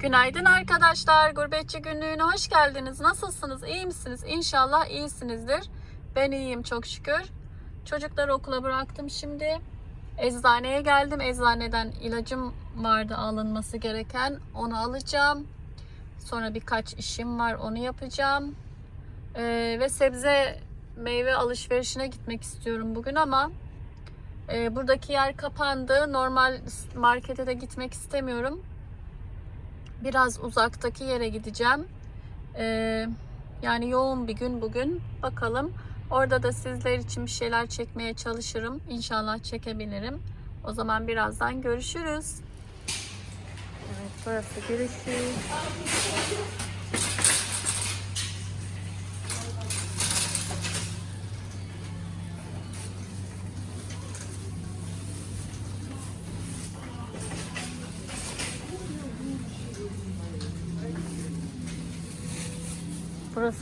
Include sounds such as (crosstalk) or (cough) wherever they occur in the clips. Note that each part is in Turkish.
Günaydın arkadaşlar. Gurbetçi günlüğüne hoş geldiniz. Nasılsınız? İyi misiniz? İnşallah iyisinizdir. Ben iyiyim çok şükür. Çocukları okula bıraktım şimdi. Eczaneye geldim. Eczaneden ilacım vardı alınması gereken. Onu alacağım. Sonra birkaç işim var. Onu yapacağım. Ee, ve sebze meyve alışverişine gitmek istiyorum bugün ama e, buradaki yer kapandı. Normal markete de gitmek istemiyorum biraz uzaktaki yere gideceğim. Ee, yani yoğun bir gün bugün. Bakalım. Orada da sizler için bir şeyler çekmeye çalışırım. İnşallah çekebilirim. O zaman birazdan görüşürüz. Evet burası girişi.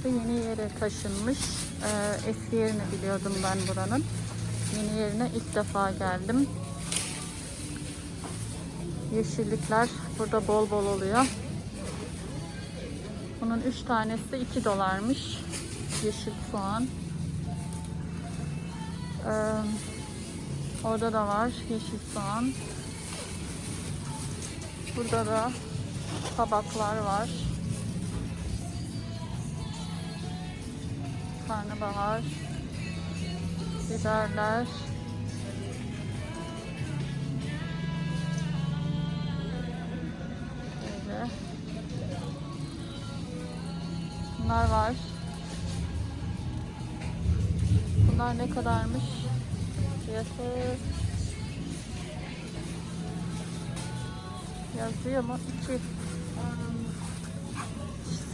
Burası yeni yere taşınmış. Ee, eski yerini biliyordum ben buranın. Yeni yerine ilk defa geldim. Yeşillikler burada bol bol oluyor. Bunun 3 tanesi 2 dolarmış. Yeşil soğan. Ee, orada da var yeşil soğan. Burada da tabaklar var. Karnabahar, biberler, böyle. Bunlar var. Bunlar ne kadarmış? Fiyatı yazıyor mu? 2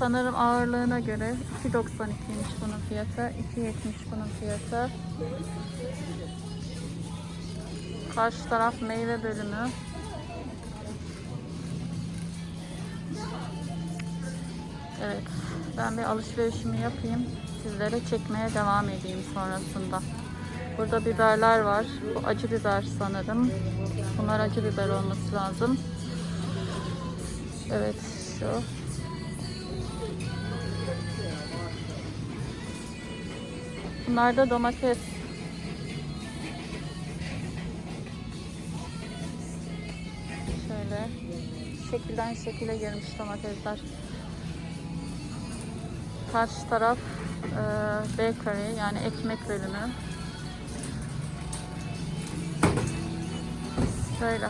Sanırım ağırlığına göre 2.92'ymiş bunun fiyatı. 2.70 bunun fiyatı. Karşı taraf meyve bölümü. Evet. Ben bir alışverişimi yapayım. Sizlere çekmeye devam edeyim sonrasında. Burada biberler var. Bu acı biber sanırım. Bunlar acı biber olması lazım. Evet şu. Bunlar da domates. Şöyle şekilden şekile girmiş domatesler. Karşı taraf e, bakery yani ekmek bölümü. Böyle.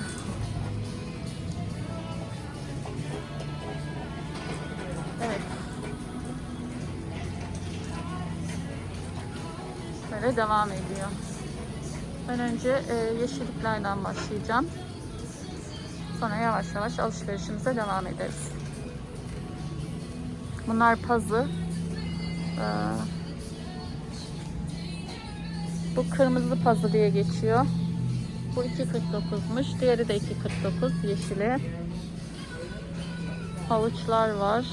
Böyle devam ediyor. Ben önce e, yeşilliklerden başlayacağım. Sonra yavaş yavaş alışverişimize devam ederiz. Bunlar pazı. Ee, bu kırmızı pazı diye geçiyor. Bu 2.49'muş. Diğeri de 2.49 yeşili. Havuçlar var.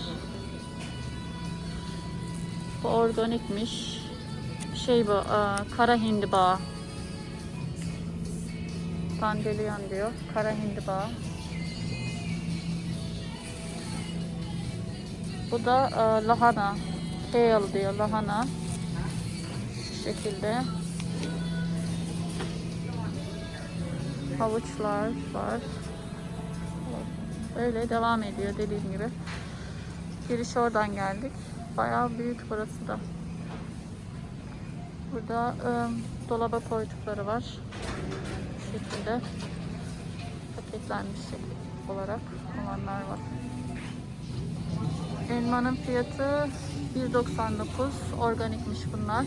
Bu organikmiş şey bu, e, kara hindiba. Dandelion diyor. Kara hindiba. Bu da e, lahana. Kale diyor lahana. Şu şekilde. Havuçlar var. Böyle devam ediyor dediğim gibi. Giriş oradan geldik. Bayağı büyük burası da. Burada e, dolaba koydukları var. Bu şekilde paketlenmiş olarak olanlar var. Elmanın fiyatı 1.99. Organikmiş bunlar.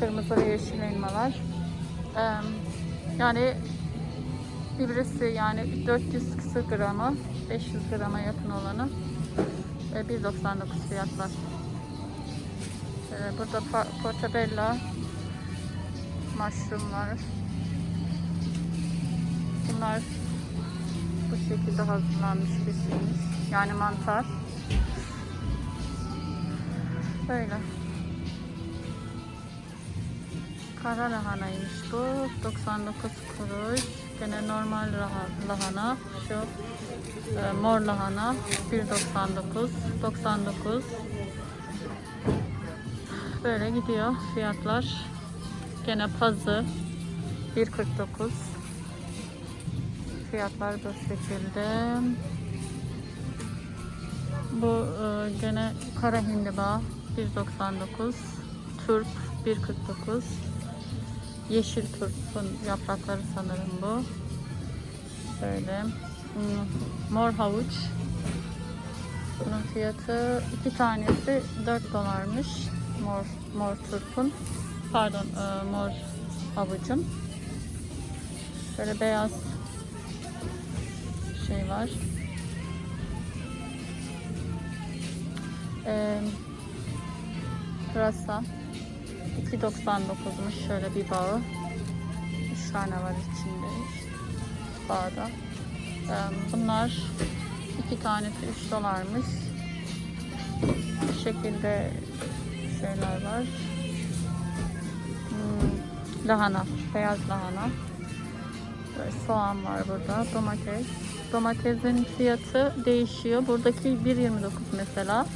Kırmızı ve yeşil elmalar. E, yani birisi yani 400 küsur gramı 500 grama yakın olanı e, 1.99 fiyatlar. Ee, burada portabella mushroom var. Bunlar bu şekilde hazırlanmış şeymiş. Yani mantar. Böyle. Kara lahanaymış bu. 99 kuruş. Gene normal laha- lahana. Şu e, mor lahana 1.99 99 Böyle gidiyor fiyatlar. Gene pazı 1.49 Fiyatlar bu şekilde. Bu e, gene kara hindiba 1.99 turp 1.49 Yeşil turpun yaprakları sanırım bu. Böyle. Hmm, Mor havuç. Bunun fiyatı iki tanesi 4 dolarmış. Mor mor turpun. Pardon, e, mor havucun. Böyle beyaz şey var. Ee, pırasa 2.99'muş şöyle bir bağı. 3 tane var içinde bağda. Ee, bunlar iki tanesi 3 dolarmış. Bu şekilde şeyler var. Hmm, lahana, beyaz lahana. Böyle soğan var burada, domates. Domatesin fiyatı değişiyor. Buradaki 1.29 mesela.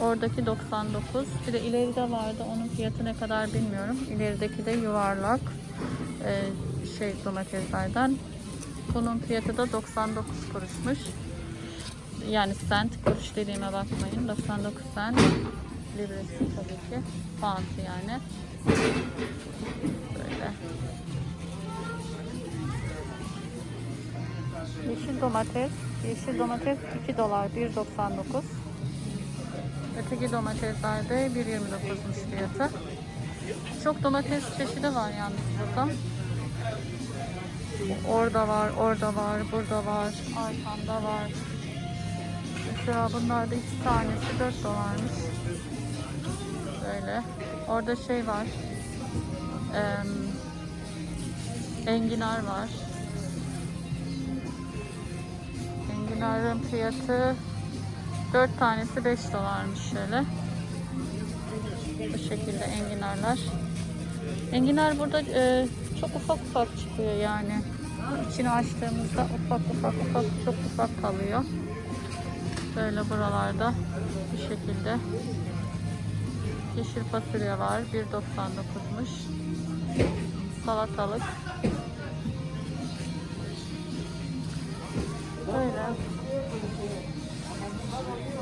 Oradaki 99. Bir de ileride vardı. Onun fiyatı ne kadar bilmiyorum. İlerideki de yuvarlak e, şey domateslerden. Bunun fiyatı da 99 kuruşmuş. Yani cent, kuruş dediğime bakmayın. 99 cent. Libresi tabii ki. Pound yani. Böyle. Yeşil domates. Yeşil domates 2 dolar 1.99. Öteki domateslerde 1.29'muş fiyatı. Çok domates çeşidi var yalnız burada. Orada var, orada var, burada var, arkamda var. Mesela bunlarda iki tanesi 4 dolarmış. Böyle. Orada şey var. Em, enginar var. Enginarın fiyatı 4 tanesi 5 dolarmış şöyle. Bu şekilde enginarlar. Enginar burada e, çok ufak ufak çıkıyor yani. İçini açtığımızda ufak ufak ufak çok ufak kalıyor. Böyle buralarda bu şekilde. Yeşil fasulye var. 1.99'muş. Salatalık. Böyle.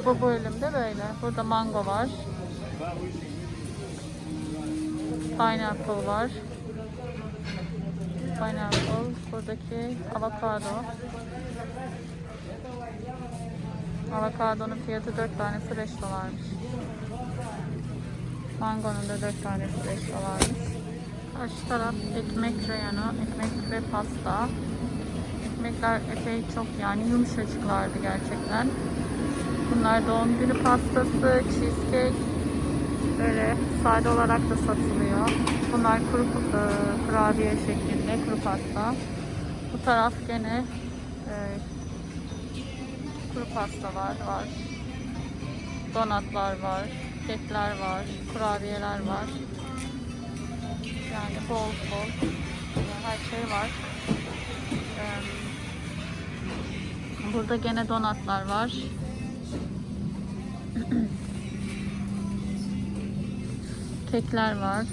Bu bölümde böyle. Burada mango var. Pineapple var. Pineapple. Buradaki avokado. Avokadonun fiyatı 4 tanesi 5 dolarmış. Mangonun da 4 tanesi 5 dolarmış. Karşı taraf ekmek reyonu, ekmek ve pasta. Ekmekler epey çok yani yumuşacıklardı gerçekten. Bunlar doğum günü pastası, cheesecake. Böyle sade olarak da satılıyor. Bunlar kuru e, kurabiye şeklinde kuru pasta. Bu taraf gene e, kuru pasta var, var. Donatlar var, kekler var, kurabiyeler var. Yani bol bol her şey var. Burada gene donatlar var. (clears throat) Kekler var.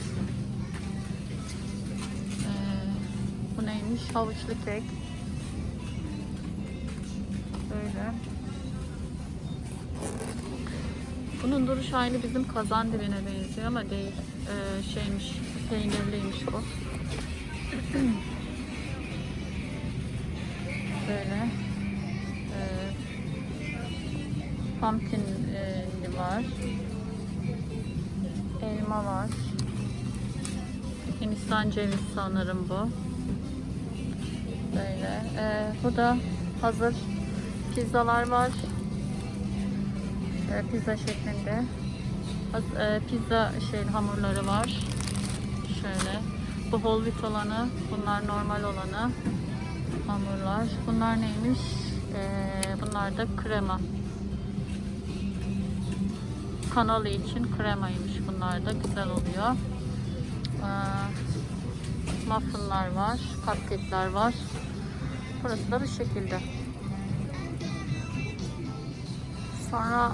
Bu neymiş? Havuçlu kek. Böyle. Bunun duruş hali bizim kazan dibine benziyor ama değil. Ee, şeymiş, peynirliymiş bu. (clears throat) Böyle. Ee, pumpkin e, var. Elma var. Hindistan cevizi sanırım bu. Böyle. Ee, bu da hazır pizzalar var. Ee, pizza şeklinde. E, pizza şey hamurları var. Şöyle. Bu whole wheat olanı, bunlar normal olanı hamurlar. Bunlar neymiş? Ee, bunlar da krema. Kanalı için kremaymış bunlar da güzel oluyor. Ee, Muffinlar var. Cupcake'ler var. Burası da bu şekilde. Sonra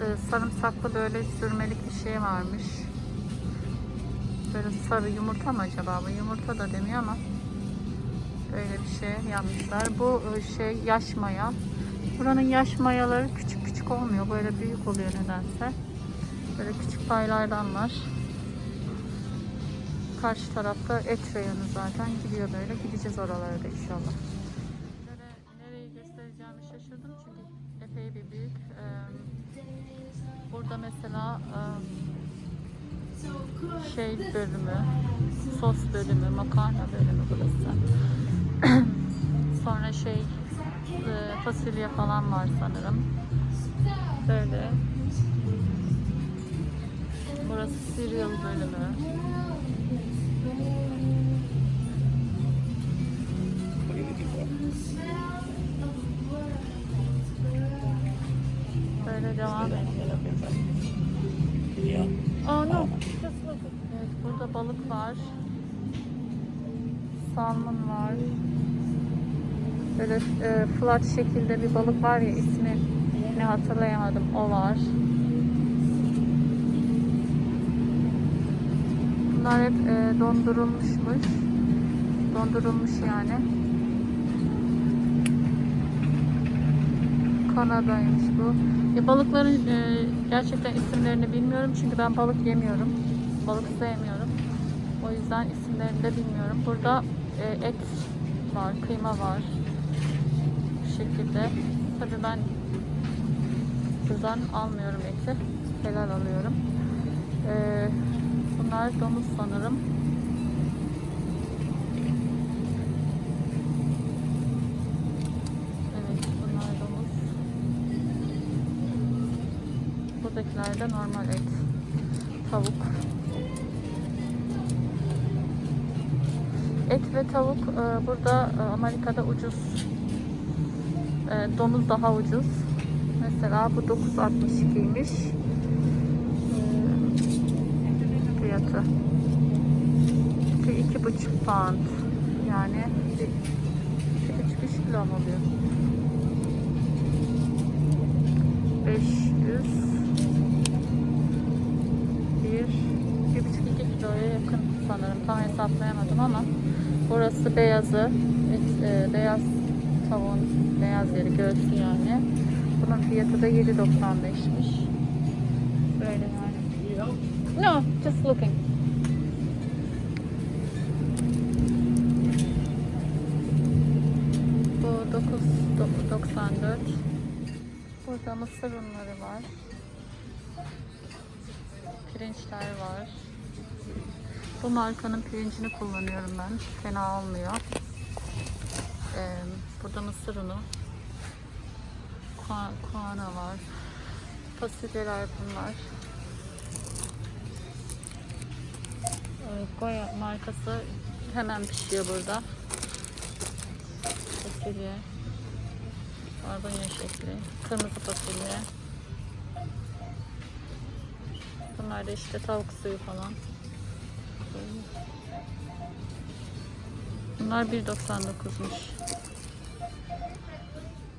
e, sarımsaklı böyle sürmelik bir şey varmış. Böyle sarı yumurta mı acaba bu? Yumurta da demiyor ama böyle bir şey yapmışlar. Bu şey yaş maya. Buranın yaş mayaları küçük küçük olmuyor. Böyle büyük oluyor nedense. Böyle küçük paylardan var. Karşı tarafta et reyonu zaten gidiyor böyle. Gideceğiz oralara da inşallah. Nereyi göstereceğimi şaşırdım çünkü epey bir büyük. Burada mesela şey bölümü, sos bölümü, makarna bölümü burası. (clears throat) Sonra şey fasulye falan var sanırım. Böyle. Burası cereal bölümü. Böyle devam ediyor. Oh no. Evet, burada balık var. Salmon var. Böyle e, flat şekilde bir balık var ya ismi ne hatırlayamadım o var. Bunlar hep e, dondurulmuşmuş. Dondurulmuş yani. Kanada'ymış bu. Ya balıkların e, gerçekten isimlerini bilmiyorum çünkü ben balık yemiyorum. Balık sevmiyorum. O yüzden isimlerini de bilmiyorum. Burada e, et var, kıyma var. Bu şekilde. Tabii ben buradan almıyorum eti. Helal alıyorum. E, bunlar domuz sanırım. Evet, bunlar domuz. Buradakiler de normal et. Tavuk. Et ve tavuk e, burada e, Amerika'da ucuz. E, domuz daha ucuz. Mesela bu 9.62'ymiş. E, fiyatı. İki buçuk pound. Yani bir, bir buçuk üç kilo mu oluyor? 500 bir, bir buçuk iki kiloya yakın sanırım. Tam hesaplayamadım ama burası beyazı. e, beyaz tavuğun beyaz yeri göğsü yani. Bunun fiyatı da 7.95'miş. No, just looking. Bu 9.94. Burada mısır unları var. Pirinçler var. Bu markanın pirincini kullanıyorum ben. Fena olmuyor. Ee, burada mısır unu. Kua- Kuana var. Fasulyeler bunlar. Goya markası hemen pişiyor burada. Fasulye. Barbunya şekli. Kırmızı fasulye. Bunlar da işte tavuk suyu falan. Bunlar 1.99'muş.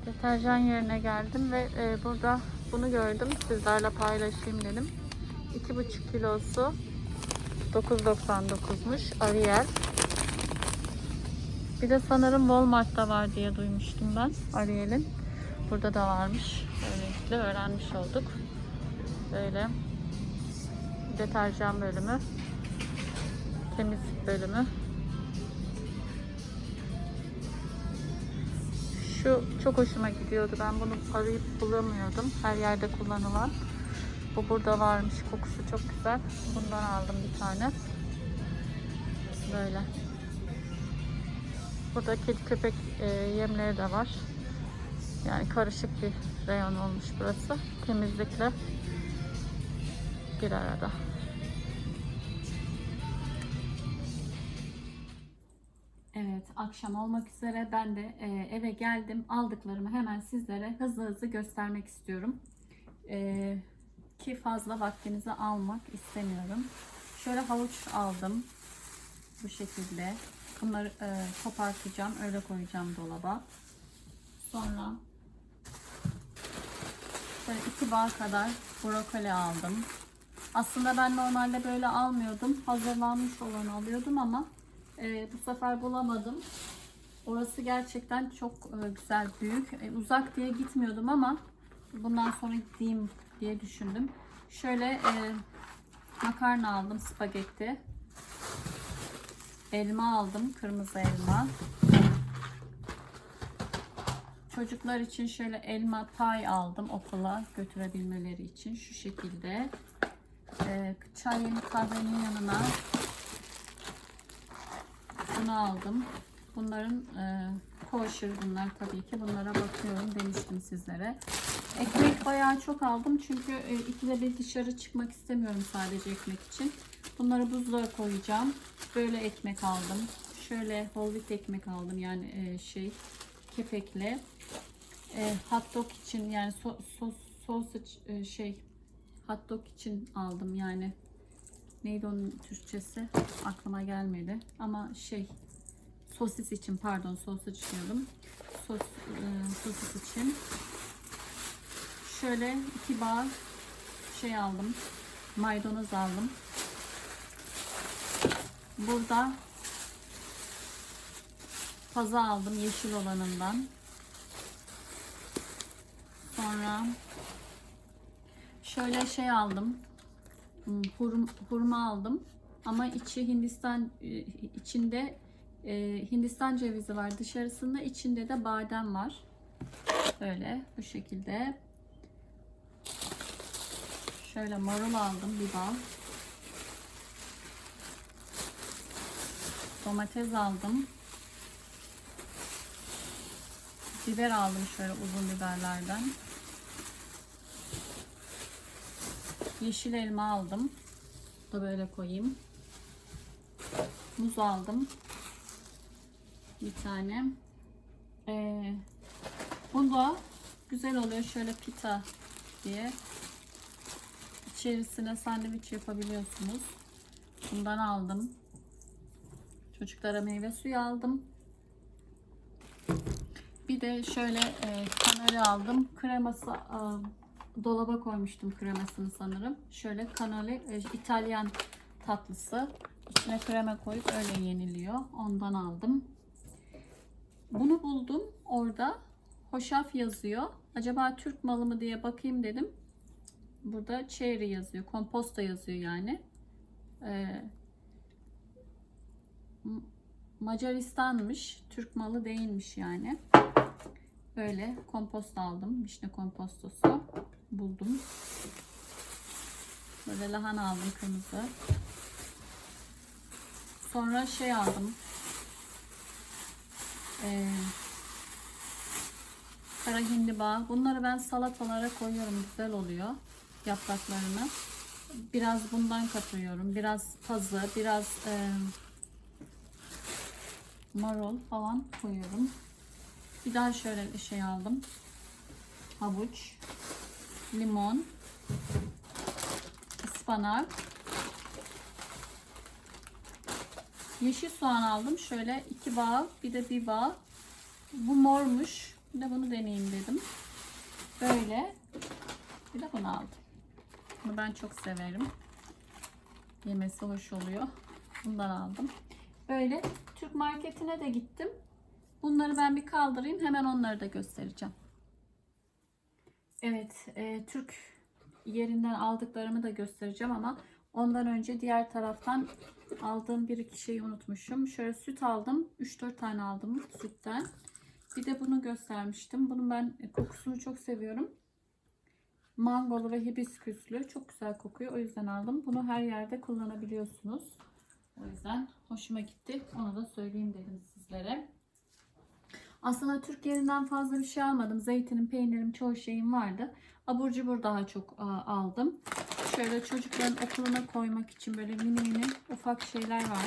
Deterjan yerine geldim ve e, burada bunu gördüm. Sizlerle paylaşayım dedim. 2,5 kilosu 9.99'muş. Ariel. Bir de sanırım Walmart'ta var diye duymuştum ben Ariel'in. Burada da varmış. Böylelikle öğrenmiş olduk. Böyle deterjan bölümü, temizlik bölümü. Şu çok hoşuma gidiyordu. Ben bunu arayıp bulamıyordum. Her yerde kullanılan. Bu burada varmış. Kokusu çok güzel. Bundan aldım bir tane. Böyle. Burada kedi köpek e, yemleri de var. Yani karışık bir reyon olmuş burası. Temizlikle bir arada. Evet, akşam olmak üzere ben de e, eve geldim. Aldıklarımı hemen sizlere hızlı hızlı göstermek istiyorum. E, ki fazla vaktinizi almak istemiyorum. Şöyle havuç aldım. Bu şekilde. Bunları e, kopartacağım. Öyle koyacağım dolaba. Sonra Şöyle iki bağ kadar brokoli aldım. Aslında ben normalde böyle almıyordum. Hazırlanmış olanı alıyordum ama e, bu sefer bulamadım. Orası gerçekten çok e, güzel, büyük. E, uzak diye gitmiyordum ama bundan sonra gideyim diye düşündüm. Şöyle e, makarna aldım, spagetti. Elma aldım, kırmızı elma. Çocuklar için şöyle elma pay aldım okula götürebilmeleri için şu şekilde. Ee, çayın kahvenin yanına bunu aldım. Bunların e, kosher bunlar tabii ki. Bunlara bakıyorum demiştim sizlere. Ekmek bayağı çok aldım çünkü e, ikide bir dışarı çıkmak istemiyorum sadece ekmek için. Bunları buzluğa koyacağım. Böyle ekmek aldım. Şöyle whole wheat ekmek aldım yani e, şey kepekli. E, hot dog için yani so, sos sausage e, şey hot dog için aldım yani. Neydi onun Türkçesi? Aklıma gelmedi. Ama şey sosis için pardon sausage diyordum. Sos, e, sosis için. Şöyle iki bağ şey aldım. Maydanoz aldım. Burada paza aldım yeşil olanından. Sonra şöyle şey aldım. Hmm, hurma aldım. Ama içi Hindistan e, içinde e, Hindistan cevizi var dışarısında içinde de badem var. Böyle bu şekilde. Şöyle marul aldım bir bal. Domates aldım. Biber aldım şöyle uzun biberlerden. Yeşil elma aldım. Da böyle koyayım. Muz aldım. Bir tane. Ee, bu da güzel oluyor şöyle pita diye. İçerisine sandviç yapabiliyorsunuz. Bundan aldım. Çocuklara meyve suyu aldım. Bir de şöyle e, kanari aldım. Kreması e, dolaba koymuştum kremasını sanırım. Şöyle kanali e, İtalyan tatlısı. İçine krema koyup öyle yeniliyor. Ondan aldım. Bunu buldum orada. Hoşaf yazıyor. Acaba Türk malı mı diye bakayım dedim. Burada cherry yazıyor. Komposta yazıyor yani. Ee, Macaristan'mış. Türk malı değilmiş yani. Böyle kompost aldım. Vişne kompostosu buldum. Böyle lahana aldım kırmızı. Sonra şey aldım. Ee, kara hindiba. Bunları ben salatalara koyuyorum. Güzel oluyor. Yapraklarını. Biraz bundan katıyorum. Biraz pazı, biraz e, marul falan koyuyorum. Bir daha şöyle bir şey aldım. Havuç, limon, ıspanak, yeşil soğan aldım. Şöyle iki bağ, bir de bir bağ. Bu mormuş. Bir de bunu deneyeyim dedim. Böyle. Bir de bunu aldım. Bunu ben çok severim. Yemesi hoş oluyor. Bundan aldım. Böyle Türk marketine de gittim. Bunları ben bir kaldırayım. Hemen onları da göstereceğim. Evet, e, Türk yerinden aldıklarımı da göstereceğim ama ondan önce diğer taraftan aldığım bir iki şeyi unutmuşum. Şöyle süt aldım. 3-4 tane aldım sütten. Bir de bunu göstermiştim. Bunun ben kokusunu çok seviyorum. Mangolu ve hibisküslü. Çok güzel kokuyor. O yüzden aldım. Bunu her yerde kullanabiliyorsunuz. O yüzden hoşuma gitti. Onu da söyleyeyim dedim sizlere. Aslında Türk yerinden fazla bir şey almadım. Zeytinim, peynirim, çoğu şeyim vardı. Abur cubur daha çok aldım. Şöyle çocukların okuluna koymak için böyle mini mini ufak şeyler var.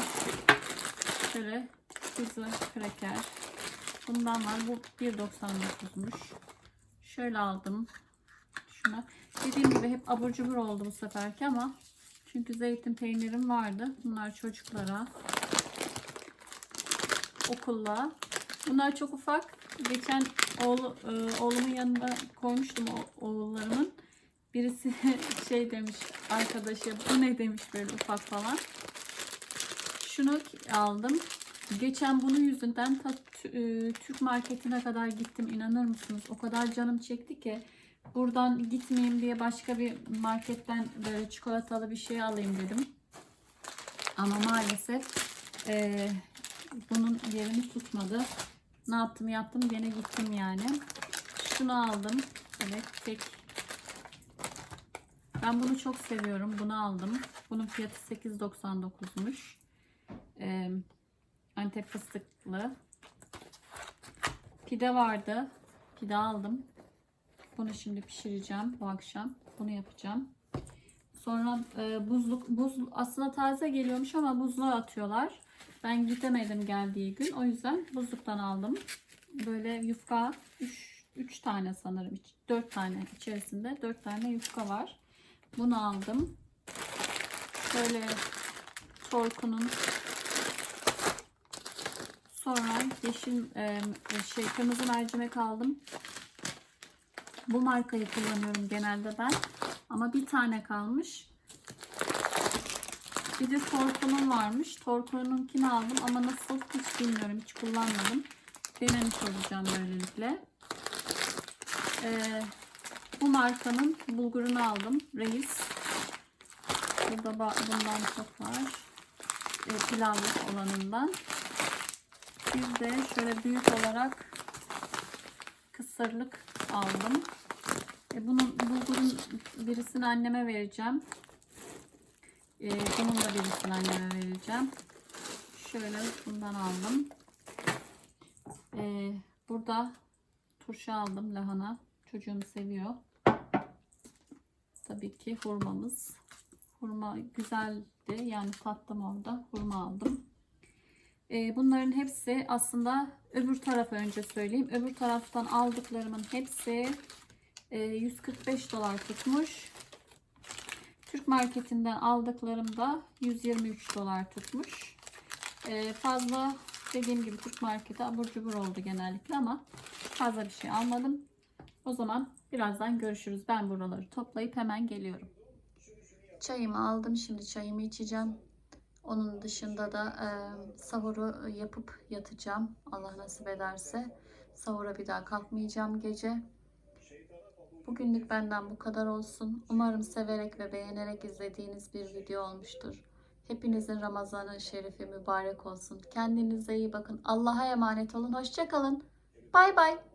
Şöyle pizza, kraker. Bundan var. Bu 1.99'muş. Şöyle aldım. Şuna. Dediğim gibi hep abur cubur oldu bu seferki ama çünkü zeytin peynirim vardı. Bunlar çocuklara. Okulla. Bunlar çok ufak. Geçen oğlu, e, oğlumun yanında koymuştum oğullarımın. Birisi (laughs) şey demiş arkadaşı bu ne demiş böyle ufak falan. Şunu aldım. Geçen bunun yüzünden ta, e, Türk marketine kadar gittim. İnanır mısınız? O kadar canım çekti ki buradan gitmeyeyim diye başka bir marketten böyle çikolatalı bir şey alayım dedim. Ama maalesef e, bunun yerini tutmadı. Ne yaptım yaptım gene gittim yani. Şunu aldım. Evet tek. Ben bunu çok seviyorum. Bunu aldım. Bunun fiyatı 8.99'muş. Ee, Antep fıstıklı. Pide vardı. Pide aldım. Bunu şimdi pişireceğim bu akşam. Bunu yapacağım. Sonra e, buzluk buz aslında taze geliyormuş ama buzluğa atıyorlar. Ben gidemedim geldiği gün. O yüzden buzluktan aldım. Böyle yufka 3 tane sanırım. 4 tane içerisinde 4 tane yufka var. Bunu aldım. Şöyle Torku'nun sonra yeşil e, şey kırmızı mercimek aldım. Bu markayı kullanıyorum genelde ben. Ama bir tane kalmış. Bir de Torku'nun varmış. Torku'nunkini aldım ama nasıl hiç bilmiyorum. Hiç kullanmadım. Denemiş olacağım böylelikle. Ee, bu markanın bulgurunu aldım. Reis. Burada bundan çok var. Ee, pilavlık olanından. Bir de şöyle büyük olarak kısırlık aldım. E, bunun bulgurun birisini anneme vereceğim. E, bunun da birisini anneme vereceğim. Şöyle bundan aldım. E, burada turşu aldım lahana. Çocuğum seviyor. Tabii ki hurmamız. Hurma güzeldi. Yani tattım orada. Hurma aldım. E, bunların hepsi aslında öbür tarafa önce söyleyeyim. Öbür taraftan aldıklarımın hepsi e, 145 dolar tutmuş. Türk marketinden aldıklarım da 123 dolar tutmuş. E, fazla dediğim gibi Türk marketi abur cubur oldu genellikle ama fazla bir şey almadım. O zaman birazdan görüşürüz. Ben buraları toplayıp hemen geliyorum. Çayımı aldım. Şimdi çayımı içeceğim. Onun dışında da e, sahuru yapıp yatacağım. Allah nasip ederse. Sahura bir daha kalkmayacağım gece. Bugünlük benden bu kadar olsun. Umarım severek ve beğenerek izlediğiniz bir video olmuştur. Hepinizin Ramazanı şerifi mübarek olsun. Kendinize iyi bakın. Allah'a emanet olun. Hoşçakalın. Bay bay.